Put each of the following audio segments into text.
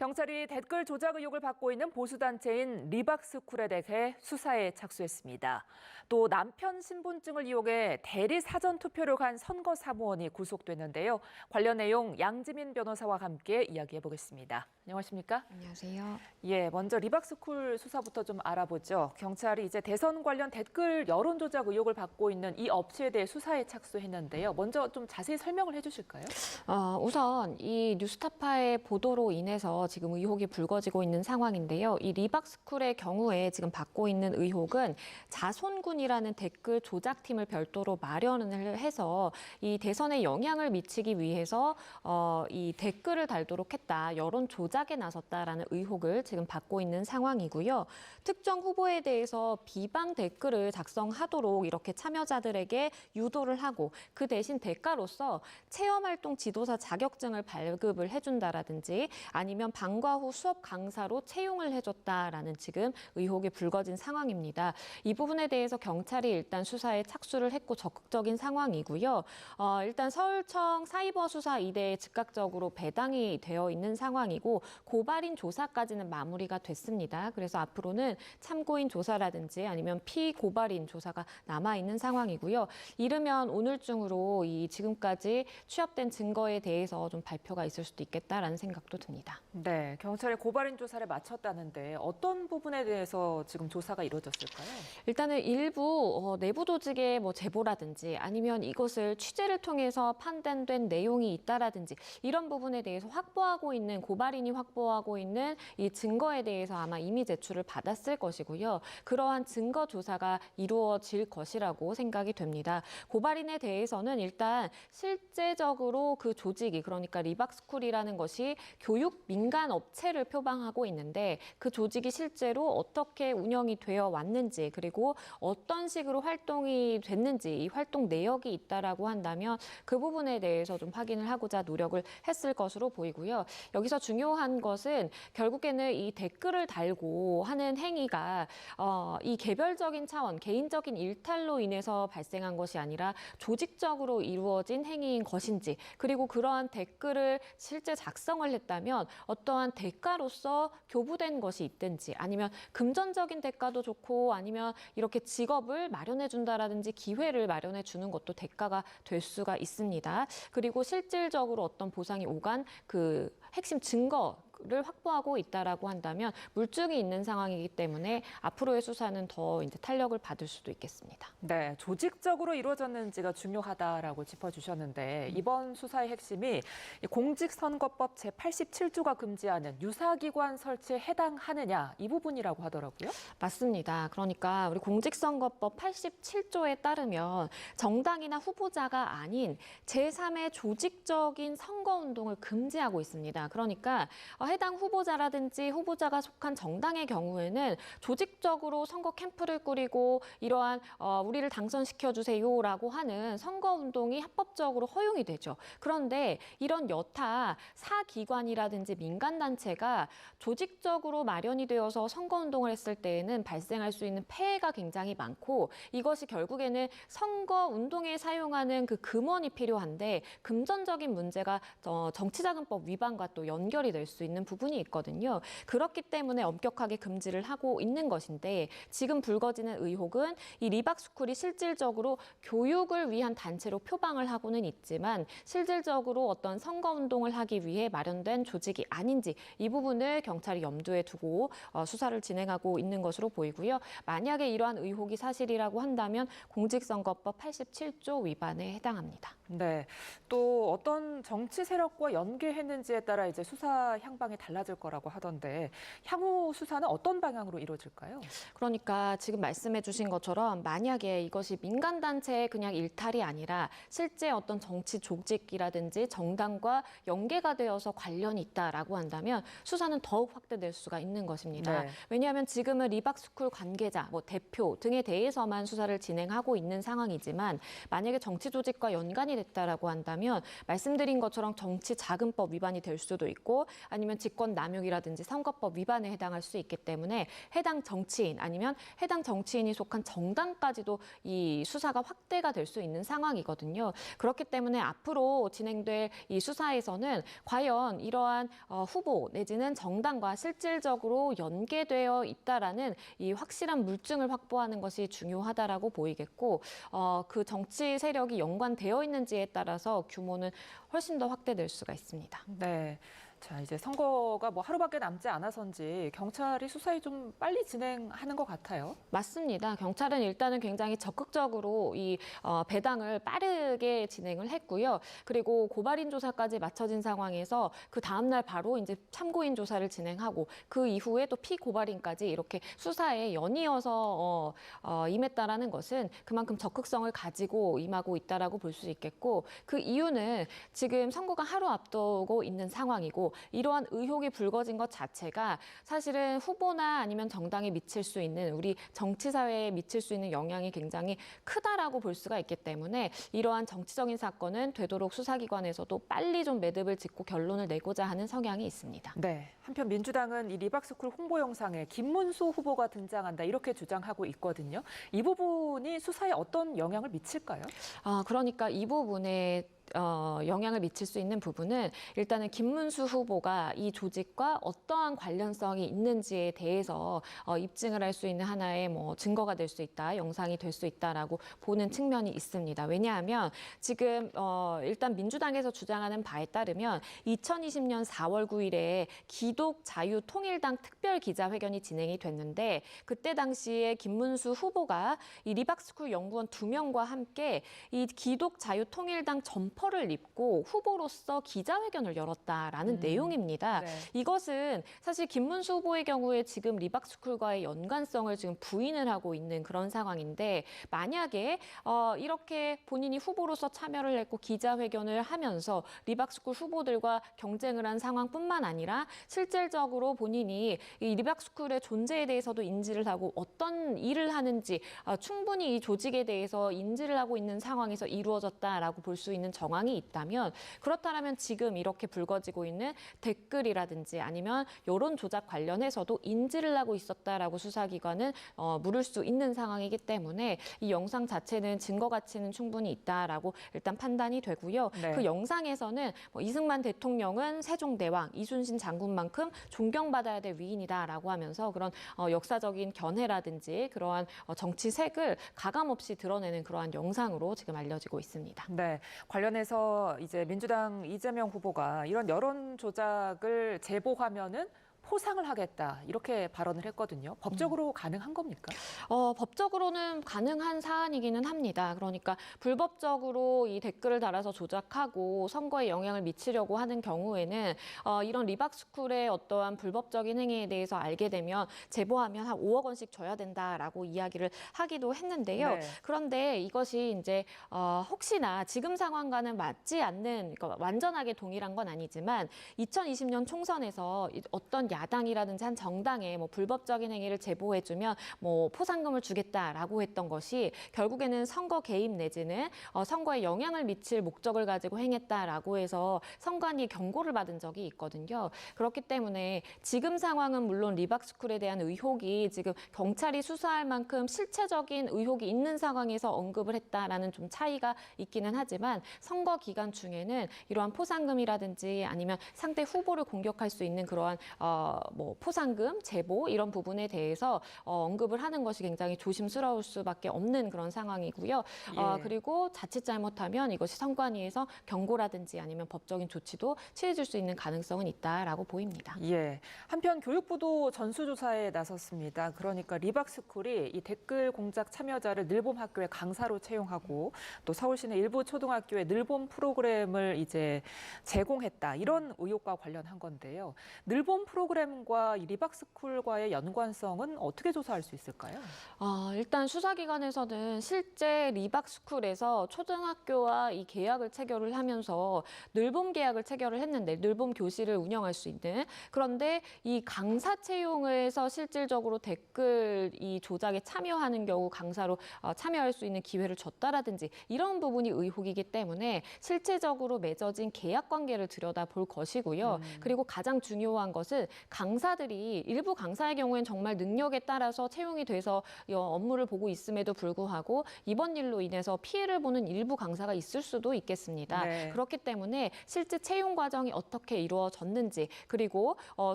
경찰이 댓글 조작 의혹을 받고 있는 보수단체인 리박스쿨에 대해 수사에 착수했습니다. 또 남편 신분증을 이용해 대리 사전 투표를 간 선거 사무원이 구속됐는데요. 관련 내용 양지민 변호사와 함께 이야기해 보겠습니다. 안녕하십니까? 안녕하세요. 예, 먼저 리박스쿨 수사부터 좀 알아보죠. 경찰이 이제 대선 관련 댓글 여론 조작 의혹을 받고 있는 이 업체에 대해 수사에 착수했는데요. 먼저 좀 자세히 설명을 해주실까요? 어, 우선 이 뉴스타파의 보도로 인해서 지금 의혹이 불거지고 있는 상황인데요. 이 리박스쿨의 경우에 지금 받고 있는 의혹은 자손군이라는 댓글 조작팀을 별도로 마련을 해서 이 대선에 영향을 미치기 위해서 어, 이 댓글을 달도록 했다. 여론 조작 에 나섰다라는 의혹을 지금 받고 있는 상황이고요. 특정 후보에 대해서 비방 댓글을 작성하도록 이렇게 참여자들에게 유도를 하고 그 대신 대가로서 체험활동 지도사 자격증을 발급을 해준다라든지 아니면 방과 후 수업 강사로 채용을 해줬다라는 지금 의혹이 불거진 상황입니다. 이 부분에 대해서 경찰이 일단 수사에 착수를 했고 적극적인 상황이고요. 어, 일단 서울청 사이버 수사 이대에 즉각적으로 배당이 되어 있는 상황이고 고발인 조사까지는 마무리가 됐습니다. 그래서 앞으로는 참고인 조사라든지 아니면 피고발인 조사가 남아 있는 상황이고요. 이르면 오늘 중으로 이 지금까지 취합된 증거에 대해서 좀 발표가 있을 수도 있겠다라는 생각도 듭니다. 네, 경찰이 고발인 조사를 마쳤다는데 어떤 부분에 대해서 지금 조사가 이루어졌을까요? 일단은 일부 어, 내부 조직의 뭐 제보라든지 아니면 이것을 취재를 통해서 판단된 내용이 있다라든지 이런 부분에 대해서 확보하고 있는 고발인이 확보하고 있는 이 증거에 대해서 아마 이미 제출을 받았을 것이고요. 그러한 증거 조사가 이루어질 것이라고 생각이 됩니다. 고발인에 대해서는 일단 실제적으로 그 조직이 그러니까 리박스쿨이라는 것이 교육 민간 업체를 표방하고 있는데 그 조직이 실제로 어떻게 운영이 되어 왔는지 그리고 어떤 식으로 활동이 됐는지 이 활동 내역이 있다라고 한다면 그 부분에 대해서 좀 확인을 하고자 노력을 했을 것으로 보이고요. 여기서 중요한 것은 결국에는 이 댓글을 달고 하는 행위가 어, 이 개별적인 차원, 개인적인 일탈로 인해서 발생한 것이 아니라 조직적으로 이루어진 행위인 것인지 그리고 그러한 댓글을 실제 작성을 했다면 어떠한 대가로서 교부된 것이 있든지 아니면 금전적인 대가도 좋고 아니면 이렇게 직업을 마련해 준다라든지 기회를 마련해 주는 것도 대가가 될 수가 있습니다. 그리고 실질적으로 어떤 보상이 오간 그 핵심 증거 를 확보하고 있다라고 한다면 물증이 있는 상황이기 때문에 앞으로의 수사는 더 이제 탄력을 받을 수도 있겠습니다. 네, 조직적으로 이루어졌는지가 중요하다라고 짚어주셨는데 이번 수사의 핵심이 이 공직선거법 제 87조가 금지하는 유사기관 설치에 해당하느냐 이 부분이라고 하더라고요. 맞습니다. 그러니까 우리 공직선거법 87조에 따르면 정당이나 후보자가 아닌 제3의 조직적인 선거운동을 금지하고 있습니다. 그러니까 어, 해당 후보자라든지 후보자가 속한 정당의 경우에는 조직적으로 선거 캠프를 꾸리고 이러한 어, 우리를 당선시켜 주세요라고 하는 선거 운동이 합법적으로 허용이 되죠. 그런데 이런 여타 사기관이라든지 민간 단체가 조직적으로 마련이 되어서 선거 운동을 했을 때에는 발생할 수 있는 폐해가 굉장히 많고 이것이 결국에는 선거 운동에 사용하는 그 금원이 필요한데 금전적인 문제가 어, 정치자금법 위반과 또 연결이 될 수 있는 부분이 있거든요. 그렇기 때문에 엄격하게 금지를 하고 있는 것인데 지금 불거지는 의혹은 이 리박스쿨이 실질적으로 교육을 위한 단체로 표방을 하고는 있지만 실질적으로 어떤 선거 운동을 하기 위해 마련된 조직이 아닌지 이 부분을 경찰이 염두에 두고 어, 수사를 진행하고 있는 것으로 보이고요. 만약에 이러한 의혹이 사실이라고 한다면 공직선거법 87조 위반에 해당합니다. 네, 또 어떤 정치 세력과 연계했는지에 따라 이제 수사 향방이 달라질 거라고 하던데 향후 수사는 어떤 방향으로 이루어질까요? 그러니까 지금 말씀해 주신 것처럼 만약에 이것이 민간 단체의 그냥 일탈이 아니라 실제 어떤 정치 조직이라든지 정당과 연계가 되어서 관련이 있다라고 한다면 수사는 더욱 확대될 수가 있는 것입니다. 네. 왜냐하면 지금은 리박스쿨 관계자, 뭐 대표 등에 대해서만 수사를 진행하고 있는 상황이지만 만약에 정치 조직과 연관이 됐다라고 한다면 말씀드린 것처럼 정치 자금법 위반이 될 수도 있고 아니면 직권 남용이라든지 선거법 위반에 해당할 수 있기 때문에 해당 정치인 아니면 해당 정치인이 속한 정당까지도 이 수사가 확대가 될 수 있는 상황이거든요. 그렇기 때문에 앞으로 진행될 이 수사에서는 과연 이러한 어, 후보 내지는 정당과 실질적으로 연계되어 있다라는 이 확실한 물증을 확보하는 것이 중요하다라고 보이겠고 어, 그 정치 세력이 연관되어 있는지 에 따라서 규모는 훨씬 더 확대될 수가 있습니다. 네. 자, 이제 선거가 뭐 하루밖에 남지 않아서인지 경찰이 수사에 좀 빨리 진행하는 것 같아요. 맞습니다. 경찰은 일단은 굉장히 적극적으로 이 어, 배당을 빠르게 진행을 했고요. 그리고 고발인 조사까지 마쳐진 상황에서 그 다음날 바로 이제 참고인 조사를 진행하고 그 이후에 또 피고발인까지 이렇게 수사에 연이어서 어, 어, 임했다라는 것은 그만큼 적극성을 가지고 임하고 있다라고 볼 수 있겠고 그 이유는 지금 선거가 하루 앞두고 있는 상황이고 이러한 의혹이 불거진 것 자체가 사실은 후보나 아니면 정당에 미칠 수 있는 우리 정치 사회에 미칠 수 있는 영향이 굉장히 크다라고 볼 수가 있기 때문에 이러한 정치적인 사건은 되도록 수사기관에서도 빨리 좀 매듭을 짓고 결론을 내고자 하는 성향이 있습니다. 네. 한편 민주당은 이 리박스쿨 홍보 영상에 김문수 후보가 등장한다 이렇게 주장하고 있거든요. 이 부분이 수사에 어떤 영향을 미칠까요? 아, 그러니까 이 부분에 어, 영향을 미칠 수 있는 부분은 일단은 김문수 후보가 이 조직과 어떠한 관련성이 있는지에 대해서 어, 입증을 할 수 있는 하나의 뭐 증거가 될 수 있다, 영상이 될 수 있다라고 보는 측면이 있습니다. 왜냐하면 지금 어, 일단 민주당에서 주장하는 바에 따르면 2020년 4월 9일에 기독 자유 통일당 특별 기자회견이 진행이 됐는데 그때 당시에 김문수 후보가 이 리박스쿨 연구원 두 명과 함께 이 기독 자유 통일당 점퍼를 입고 후보로서 기자회견을 열었다라는 음. 내용입니다. 네. 이것은 사실 김문수 후보의 경우에 지금 리박스쿨과의 연관성을 지금 부인을 하고 있는 그런 상황인데 만약에 어, 이렇게 본인이 후보로서 참여를 했고 기자회견을 하면서 리박스쿨 후보들과 경쟁을 한 상황뿐만 아니라 실질적으로 본인이 이 리박스쿨의 존재에 대해서도 인지를 하고 어떤 일을 하는지 어, 충분히 이 조직에 대해서 인지를 하고 있는 상황에서 이루어졌다라고 볼 수 있는 정 황이 있다면 그렇다면 지금 이렇게 불거지고 있는 댓글이라든지 아니면 여론 조작 관련해서도 인지를 하고 있었다라고 수사기관은 어, 물을 수 있는 상황이기 때문에 이 영상 자체는 증거 가치는 충분히 있다라고 일단 판단이 되고요. 네. 그 영상에서는 뭐 이승만 대통령은 세종대왕, 이순신 장군만큼 존경받아야 될 위인이다라고 하면서 그런 어, 역사적인 견해라든지 그러한 어, 정치색을 가감 없이 드러내는 그러한 영상으로 지금 알려지고 있습니다. 네. 관련해 서 이제 민주당 이재명 후보가 이런 여론 조작을 제보하면은 포상을 하겠다 이렇게 발언을 했거든요. 법적으로 가능한 겁니까? 어, 법적으로는 가능한 사안이기는 합니다. 그러니까 불법적으로 이 댓글을 달아서 조작하고 선거에 영향을 미치려고 하는 경우에는 어, 이런 리박스쿨의 어떠한 불법적인 행위에 대해서 알게 되면 제보하면 한 5억 원씩 줘야 된다라고 이야기를 하기도 했는데요. 네. 그런데 이것이 이제 어, 혹시나 지금 상황과는 맞지 않는 그러니까 완전하게 동일한 건 아니지만 2020년 총선에서 이- 어떤 야당이라든지 한 정당에 뭐 불법적인 행위를 제보해주면 뭐 포상금을 주겠다라고 했던 것이 결국에는 선거 개입 내지는 어, 선거에 영향을 미칠 목적을 가지고 행했다라고 해서 선관위 경고를 받은 적이 있거든요. 그렇기 때문에 지금 상황은 물론 리박스쿨에 대한 의혹이 지금 경찰이 수사할 만큼 실체적인 의혹이 있는 상황에서 언급을 했다라는 좀 차이가 있기는 하지만 선거 기간 중에는 이러한 포상금이라든지 아니면 상대 후보를 공격할 수 있는 그러한 어, 뭐 포상금, 제보 이런 부분에 대해서 어, 언급을 하는 것이 굉장히 조심스러울 수밖에 없는 그런 상황이고요. 어, 예. 그리고 자칫 잘못하면 이것이 선관위에서 경고라든지 아니면 법적인 조치도 취해질 수 있는 가능성은 있다라고 보입니다. 예. 한편 교육부도 전수조사에 나섰습니다. 그러니까 리박스쿨이 이 댓글 공작 참여자를 늘봄 학교에 강사로 채용하고 또 서울시내 일부 초등학교에 늘봄 프로그램을 이제 제공했다. 이런 의혹과 관련한 건데요. 늘봄 프로그램 프로그램과 이 리박스쿨과의 연관성은 어떻게 조사할 수 있을까요? 아, 일단 수사기관에서는 실제 리박스쿨에서 초등학교와 이 계약을 체결을 하면서 늘봄 계약을 체결을 했는데 늘봄 교실을 운영할 수 있는 그런데 이 강사 채용을 해서 실질적으로 댓글 이 조작에 참여하는 경우 강사로 어, 참여할 수 있는 기회를 줬다라든지 이런 부분이 의혹이기 때문에 실체적으로 맺어진 계약 관계를 들여다 볼 것이고요. 그리고 가장 중요한 것은 강사들이 일부 강사의 경우엔 정말 능력에 따라서 채용이 돼서 이 업무를 보고 있음에도 불구하고 이번 일로 인해서 피해를 보는 일부 강사가 있을 수도 있겠습니다. 네. 그렇기 때문에 실제 채용 과정이 어떻게 이루어졌는지 그리고 어,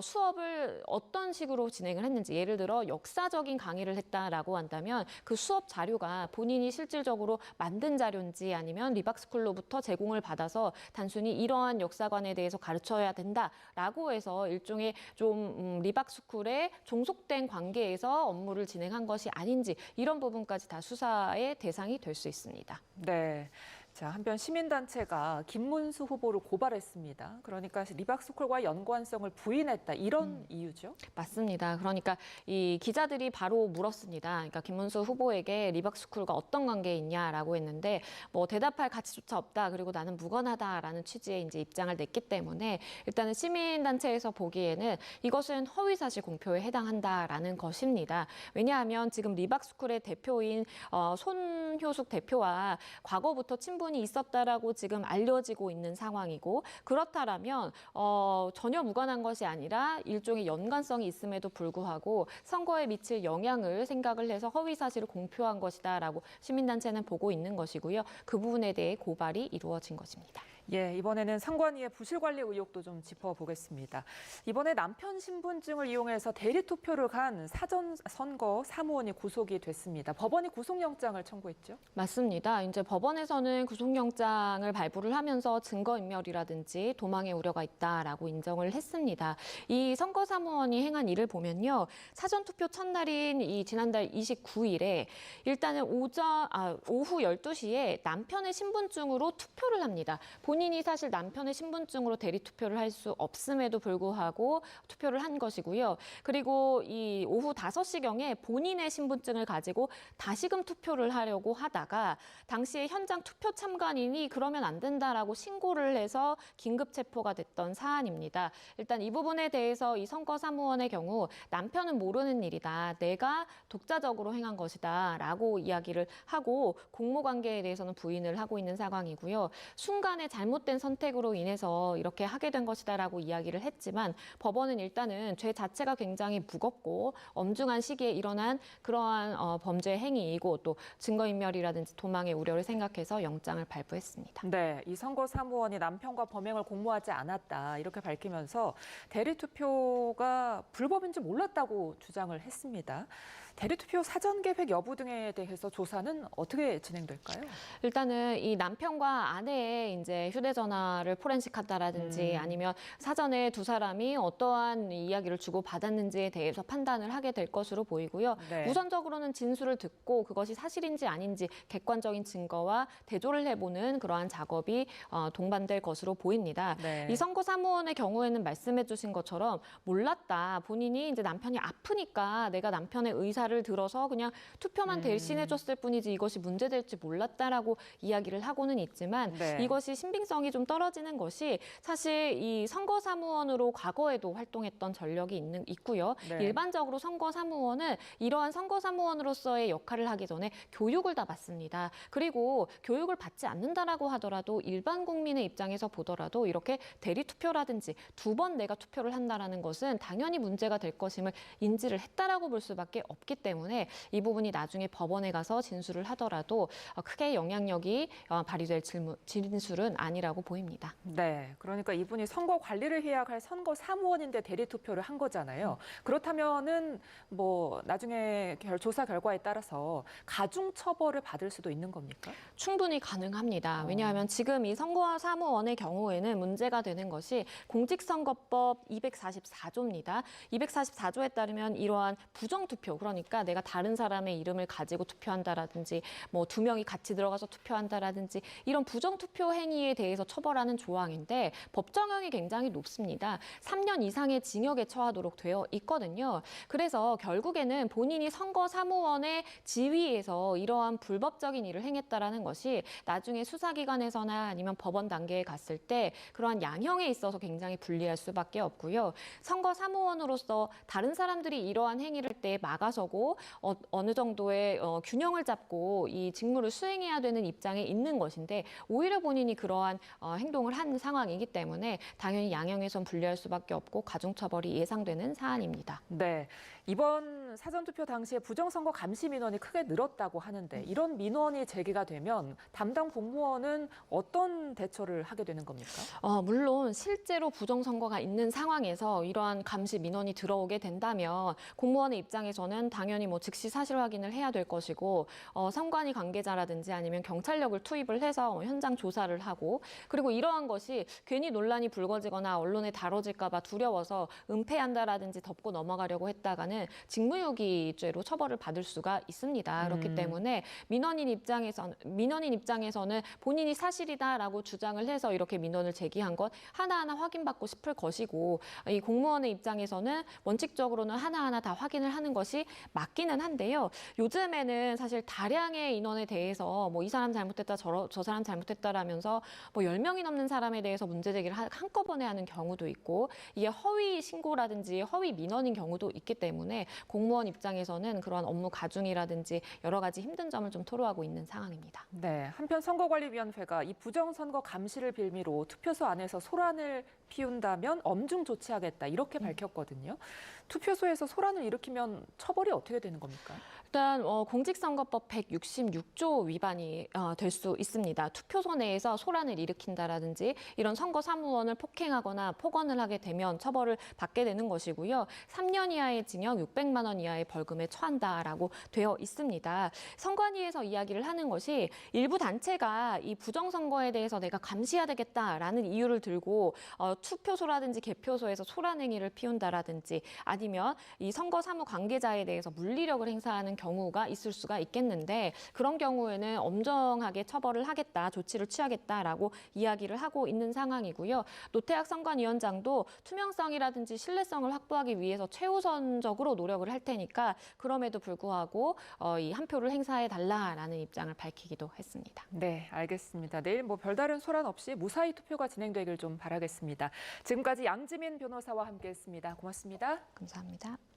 수업을 어떤 식으로 진행을 했는지 예를 들어 역사적인 강의를 했다라고 한다면 그 수업 자료가 본인이 실질적으로 만든 자료인지 아니면 리박스쿨로부터 제공을 받아서 단순히 이러한 역사관에 대해서 가르쳐야 된다라고 해서 일종의 좀 음, 리박스쿨에 종속된 관계에서 업무를 진행한 것이 아닌지 이런 부분까지 다 수사의 대상이 될 수 있습니다. 네. 자, 한편 시민단체가 김문수 후보를 고발했습니다. 그러니까 리박스쿨과 연관성을 부인했다. 이런 이유죠? 맞습니다. 그러니까 이 기자들이 바로 물었습니다. 그러니까 김문수 후보에게 리박스쿨과 어떤 관계 있냐라고 했는데 뭐 대답할 가치조차 없다. 그리고 나는 무관하다라는 취지의 이제 입장을 냈기 때문에 일단은 시민단체에서 보기에는 이것은 허위사실 공표에 해당한다라는 것입니다. 왜냐하면 지금 리박스쿨의 대표인 어, 손효숙 대표와 과거부터 친분 이 있었다라고 지금 알려지고 있는 상황이고 그렇다라면 어, 전혀 무관한 것이 아니라 일종의 연관성이 있음에도 불구하고 선거에 미칠 영향을 생각을 해서 허위 사실을 공표한 것이다라고 시민단체는 보고 있는 것이고요. 그 부분에 대해 고발이 이루어진 것입니다. 예, 이번에는 상관위의 부실 관리 의혹도 좀 짚어보겠습니다. 이번에 남편 신분증을 이용해서 대리 투표를 간 사전 선거 사무원이 구속이 됐습니다. 법원이 구속영장을 청구했죠. 맞습니다. 이제 법원에서는 구속영장을 발부를 하면서 증거인멸이라든지 도망의 우려가 있다라고 인정을 했습니다. 이 선거 사무원이 행한 일을 보면요. 사전 투표 첫날인 이 지난달 29일에 일단은 오전, 아, 오후 12시에 남편의 신분증으로 투표를 합니다. 본 인이 사실 남편의 신분증으로 대리 투표를 할 수 없음에도 불구하고 투표를 한 것이고요. 그리고 이 오후 5시경에 본인의 신분증을 가지고 다시금 투표를 하려고 하다가 당시에 현장 투표 참관인이 그러면 안 된다라고 신고를 해서 긴급 체포가 됐던 사안입니다. 일단 이 부분에 대해서 이 선거 사무원의 경우 남편은 모르는 일이다. 내가 독자적으로 행한 것이다라고 이야기를 하고 공모 관계에 대해서는 부인을 하고 있는 상황이고요. 순간의 잘못 된 선택으로 인해서 이렇게 하게 된 것이다라고 이야기를 했지만 법원은 일단은 죄 자체가 굉장히 무겁고 엄중한 시기에 일어난 그러한 어, 범죄 행위이고 또 증거인멸이라든지 도망의 우려를 생각해서 영장을 발부했습니다. 네, 이 선거 사무원이 남편과 범행을 공모하지 않았다 이렇게 밝히면서 대리 투표가 불법인지 몰랐다고 주장을 했습니다. 대리 투표 사전 계획 여부 등에 대해서 조사는 어떻게 진행될까요? 일단은 이 남편과 아내의 이제 휴대전화를 포렌식한다라든지 음. 아니면 사전에 두 사람이 어떠한 이야기를 주고 받았는지에 대해서 판단을 하게 될 것으로 보이고요. 네. 우선적으로는 진술을 듣고 그것이 사실인지 아닌지 객관적인 증거와 대조를 해보는 그러한 작업이 어, 동반될 것으로 보입니다. 네. 이 선거 사무원의 경우에는 말씀해주신 것처럼 몰랐다. 본인이 이제 남편이 아프니까 내가 남편의 의사 를 들어서 그냥 투표만 음. 대신해줬을 뿐이지 이것이 문제될지 몰랐다라고 이야기를 하고는 있지만 네. 이것이 신빙성이 좀 떨어지는 것이 사실 이 선거 사무원으로 과거에도 활동했던 전력이 있는 있고요. 네. 일반적으로 선거 사무원은 이러한 선거 사무원으로서의 역할을 하기 전에 교육을 다 받습니다. 그리고 교육을 받지 않는다라고 하더라도 일반 국민의 입장에서 보더라도 이렇게 대리 투표라든지 두 번 내가 투표를 한다라는 것은 당연히 문제가 될 것임을 인지를 했다라고 볼 수밖에 없기 때문에 이 부분이 나중에 법원에 가서 진술을 하더라도 어, 크게 영향력이 어, 발휘될 질문- 진술은 아니라고 보입니다. 네, 그러니까 이분이 선거 관리를 해야 할 선거 사무원인데 대리 투표를 한 거잖아요. 그렇다면은 뭐 나중에 결- 조사 결과에 따라서 가중 처벌을 받을 수도 있는 겁니까? 충분히 가능합니다. 어. 왜냐하면 지금 이 선거 사무원의 경우에는 문제가 되는 것이 공직선거법 244조입니다. 244조에 따르면 이러한 부정투표, 그러니까 보니까 내가 다른 사람의 이름을 가지고 투표한다라든지 뭐 두 명이 같이 들어가서 투표한다라든지 이런 부정 투표 행위에 대해서 처벌하는 조항인데 법정형이 굉장히 높습니다. 3년 이상의 징역에 처하도록 되어 있거든요. 그래서 결국에는 본인이 선거 사무원의 지위에서 이러한 불법적인 일을 행했다라는 것이 나중에 수사기관에서나 아니면 법원 단계에 갔을 때 그러한 양형에 있어서 굉장히 불리할 수밖에 없고요. 선거 사무원으로서 다른 사람들이 이러한 행위를 때 막아서 고 어, 느 정도의 어, 균형을 잡고 이 직무를 수행해야 되는 입장에 있는 것인데 오히려 본인이 그러한 어, 행동을 한 상황이기 때문에 당연히 양형에선 불리할 수밖에 없고 가중처벌이 예상되는 사안입니다. 네. 이번 사전투표 당시에 부정선거 감시 민원이 크게 늘었다고 하는데 이런 민원이 제기가 되면 담당 공무원은 어떤 대처를 하게 되는 겁니까? 어, 물론 실제로 부정선거가 있는 상황에서 이러한 감시 민원이 들어오게 된다면 공무원의 입장에서는 당연히 뭐 즉시 사실 확인을 해야 될 것이고 어, 선관위 관계자라든지 아니면 경찰력을 투입을 해서 현장 조사를 하고 그리고 이러한 것이 괜히 논란이 불거지거나 언론에 다뤄질까 봐 두려워서 은폐한다라든지 덮고 넘어가려고 했다가는 직무유기죄로 처벌을 받을 수가 있습니다. 그렇기 음. 때문에 민원인 입장에서는 민원인 입장에서는 본인이 사실이다라고 주장을 해서 이렇게 민원을 제기한 것 하나하나 확인받고 싶을 것이고 이 공무원의 입장에서는 원칙적으로는 하나하나 다 확인을 하는 것이 맞기는 한데요. 요즘에는 사실 다량의 인원에 대해서 뭐 이 사람 잘못했다 저, 저 사람 잘못했다라면서 뭐 10명이 넘는 사람에 대해서 문제 제기를 하- 한꺼번에 하는 경우도 있고 이게 허위 신고라든지 허위 민원인 경우도 있기 때문에 공무원 입장에서는 그러한 업무 가중이라든지 여러 가지 힘든 점을 좀 토로하고 있는 상황입니다. 네. 한편 선거관리위원회가 이 부정선거 감시를 빌미로 투표소 안에서 소란을 피운다면 엄중 조치하겠다 이렇게 밝혔거든요. 투표소에서 소란을 일으키면 처벌이 어떻게 되는 겁니까? 일단 어, 공직선거법 166조 위반이 어, 될 수 있습니다. 투표소 내에서 소란을 일으킨다라든지 이런 선거 사무원을 폭행하거나 폭언을 하게 되면 처벌을 받게 되는 것이고요. 3년 이하의 징역 600만 원 이하의 벌금에 처한다라고 되어 있습니다. 선관위에서 이야기를 하는 것이 일부 단체가 이 부정선거에 대해서 내가 감시해야 되겠다라는 이유를 들고 어, 투표소라든지 개표소에서 소란 행위를 피운다라든지 아니면 이 선거 사무 관계자에 대해서 물리력을 행사하는 경우가 있을 수가 있겠는데 그런 경우에는 엄정하게 처벌을 하겠다, 조치를 취하겠다라고 이야기를 하고 있는 상황이고요. 노태학 선관위원장도 투명성이라든지 신뢰성을 확보하기 위해서 최우선적으로 노력을 할 테니까 그럼에도 불구하고 어, 이 한 표를 행사해 달라라는 입장을 밝히기도 했습니다. 네, 알겠습니다. 내일 뭐 별다른 소란 없이 무사히 투표가 진행되길 좀 바라겠습니다. 지금까지 양지민 변호사와 함께했습니다. 고맙습니다. 감사합니다.